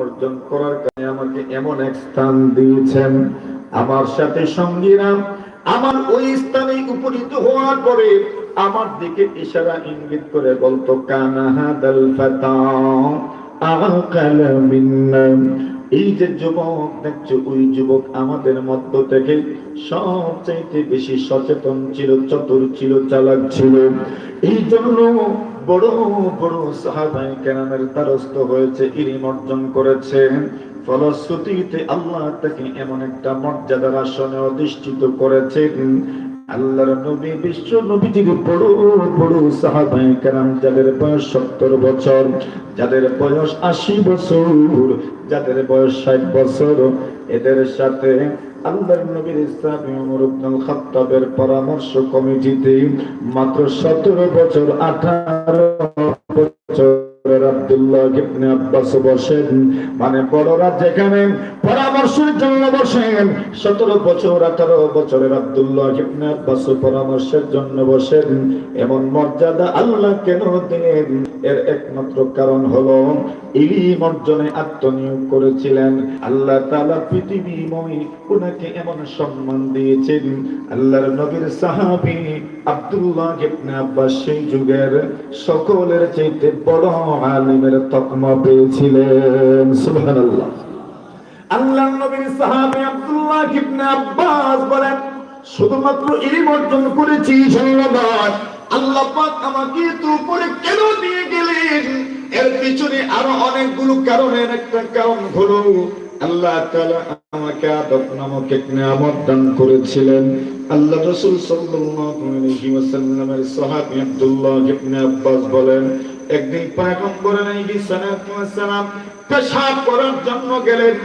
অর্জন করার কারণে আমাকে এমন এক স্থান দিয়েছেন। আমার সাথে সঙ্গীরা আমার ওই স্থানে উপনীত হওয়ার পরে আমার দিকে ইশারা ইঙ্গিত করে বলতো কানাহাদাল ফাতা, আকাল মিন্না। এই যে যুবক, দেখছ ওই যুবক আমাদের মধ্য থেকে সবচাইতে বেশি সচেতন ছিল, চতুর ছিল, চালাক ছিল। এই জন্য বড় বড় সাহাবাই কেরামের দ্বারস্থ হয়েছে ইলিম অর্জন করেছে ফলশ্রুতিতে আল্লাহ তাকে এমন একটা মর্যাদার আসনে অধিষ্ঠিত করেছেন। আল্লাহর নবী, বিশ্ব নবী থেকে বড় বড় সাহাবাই কেরাম, যাদের বয়স সত্তর বছর, যাদের বয়স আশি বছর, যাদের বয়স ষাট বছর, এদের সাথে আল্লাহর নবীর ইসলামী ওমর আব্দুল পরামর্শ কমিটিতে মাত্র সতেরো বছর, আঠারো আব্দুল্লাহ ইবনে আব্বাস বসেন। মানে বড়রা যেখানে পরামর্শের জন্য বসেন, সতেরো বছর, আঠারো বছরের আব্দুল্লাহ ইবনে আব্বাস পরামর্শের জন্য বসেন। এমন মর্যাদা আল্লাহ কেন দিলেন? এর একমাত্র কারণ হলো অর্জনে আত্মনিয়োগ করেছিলেন। আল্লাহ তাআলা পৃথিবীময় উনাকে এমন সম্মান দিয়েছেন। আল্লাহর নবীর সাহাবী আব্দুল্লাহ ইবনে আব্বাস সেই যুগের সকলের চাইতে বড় আলিমের তকমা পেয়েছিলেন। আল্লাহর নবীর সাহাবী আব্দুল্লাহ ইবনে আব্বাস বলেন, শুধুমাত্র করেছি আল্লাহ পাক আমাকে তো উপরে কেন নিয়ে গেলেন? এর পিছনে আরও অনেকগুলো কারণের একটা কারণ হলো, আল্লাহ তাআলা আমাকে আদব নামক এক নিয়ামত দান করেছিলেন। আল্লাহ রাসূল সাল্লাল্লাহু আলাইহি ওয়াসাল্লামের সাহাবী আব্দুল্লাহ ইবনে আব্বাস বলেন একদিন পয়গম্বর আলাইহিস সালাতু ওয়াস সালাম পেশাব করার জন্য গেলেন।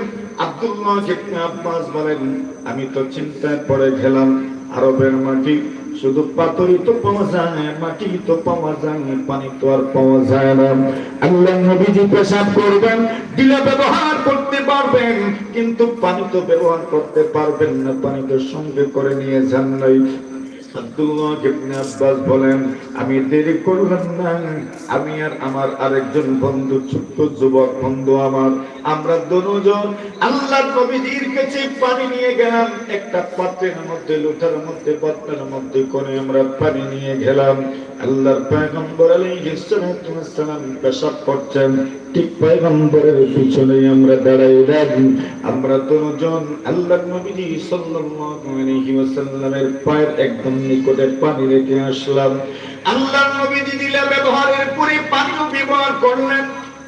আব্দুল্লাহ ইবনে আব্বাস বলেন, আমি তো চিন্তায় পড়ে গেলাম। আরবের মাটি শুধু পাথরই তো পাওয়া যায় মাটি তো পাওয়া যায় পানি তো আর পাওয়া যায় না। আল্লাহ নবীজি পেশাব করবেন, দিলে ব্যবহার করতে পারবেন, কিন্তু পানি তো ব্যবহার করতে পারবেন না, পানি তো সঙ্গে করে নিয়ে যান নাই। বলেন আমি দেরি করলাম না। আমি আর আমার আরেকজন বন্ধু ছোট্ট যুবক বন্ধু আমার আমরা দুজন আল্লাহ নবীজির কাছে পানি নিয়ে গেলাম। একটা পাত্রের মধ্যে, লোটার মধ্যে পাত্রের মধ্যে করে আমরা পানি নিয়ে গেলাম। আল্লাহর পয়গম্বর আলাইহিস সালাতু ওয়াস সালাম পেশাব করছেন। ঠিক পয়গম্বরের পিছনে আমরা দাঁড়াই রাখি আমরা দুজন আল্লাহর নবীজি সাল্লাল্লাহু আলাইহি ওয়াসাল্লামের পায়ের একদম নিকটে পানি রেখে আসলাম। আল্লাহর নবীজি দিলে ব্যবহারের পরে পানিও ব্যবহার করলেন।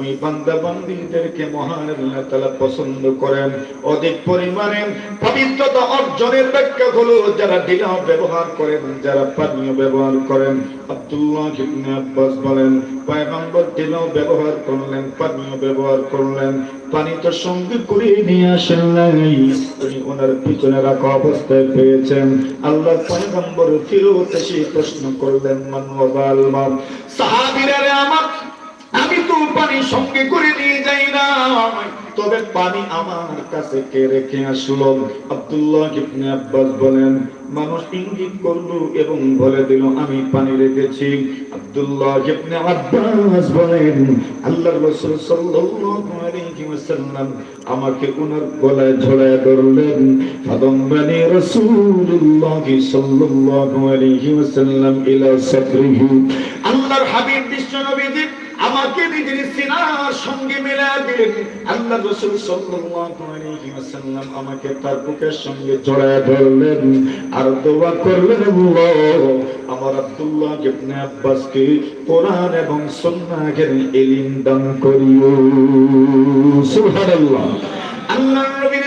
ওই বান্দা বান্দীদেরকে মহান আল্লাহ তাআলা পছন্দ করেন। অধিক পরিমাণে পবিত্রতা অর্জনের ব্যাখ্যা হলো যারা ঢিলা ব্যবহার করেন, যারা পানীয় ব্যবহার করেন, আব্দুল্লাহ ইবনে আব্বাস বলেন, পয়গম্বর ঢিলাও ব্যবহার করলেন, পানীয় ব্যবহার করলেন, পানি তো সঙ্গে করে নিয়ে আসেন নাই। উনি ওনার পিছনে রাখা অবস্থায় পেয়েছেন। আল্লাহ পয়গম্বর ফিরত এসে প্রশ্ন করলেন মানবাল সাহাবীরা আমার আমি পানি সঙ্গে করে নিয়ে যাই না। তবে পানি আমার কাছে কে রেখে আসলো? আব্দুল্লাহ ইবনে আব্বাস বলেন, মানুষ ইঙ্গিত করল এবং বলে দিল, আমি পানি রেখেছি। আব্দুল্লাহ ইবনে আব্বাস বলেন, আল্লাহর রাসূল সাল্লাল্লাহু আলাইহি ওয়াসাল্লাম আমাকে ওনার গলায় ঝোলায় ধরলেন। ফাদম্বানি রাসূলুল্লাহ সাল্লাল্লাহু আলাইহি ওয়াসাল্লাম ইলা সাদরিহি। আল্লাহর হাবিব বিশ্বনবীজি আমাকে নিজের সিনার সঙ্গে মিলা দিলেন। আল্লাহ রাসূল আলাইহি আমাকে তার বুকের সঙ্গে জড়ায় ধরলেন আর দোয়া করলেন আমার আব্দুল্লাহ ইবনে আব্বাসকে কোরআন এবং সুন্নাহের ইলম দান করিও। সুবহানাল্লাহ। আল্লাহ নবীর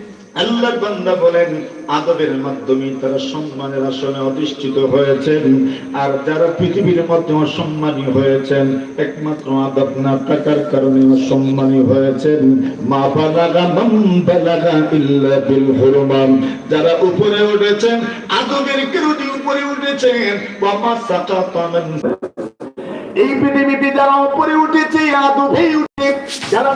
বান্দা বলেন, আদবের মাধ্যমে তারা সম্মানের আসনে অধিষ্ঠিত হয়েছেন। আর যারা পৃথিবীর মধ্যে অসম্মানী হয়েছেন, একমাত্র আদব না কারণে অসম্মানী হয়েছেন। মা বালাগা ইল্লা বিল হুরমান যারা উপরে উঠেছেন, আদবের কারণে উপরে উঠেছেন। এই পৃথিবীতে যারা উপরে উঠেছে, আদবেই উঠে যারা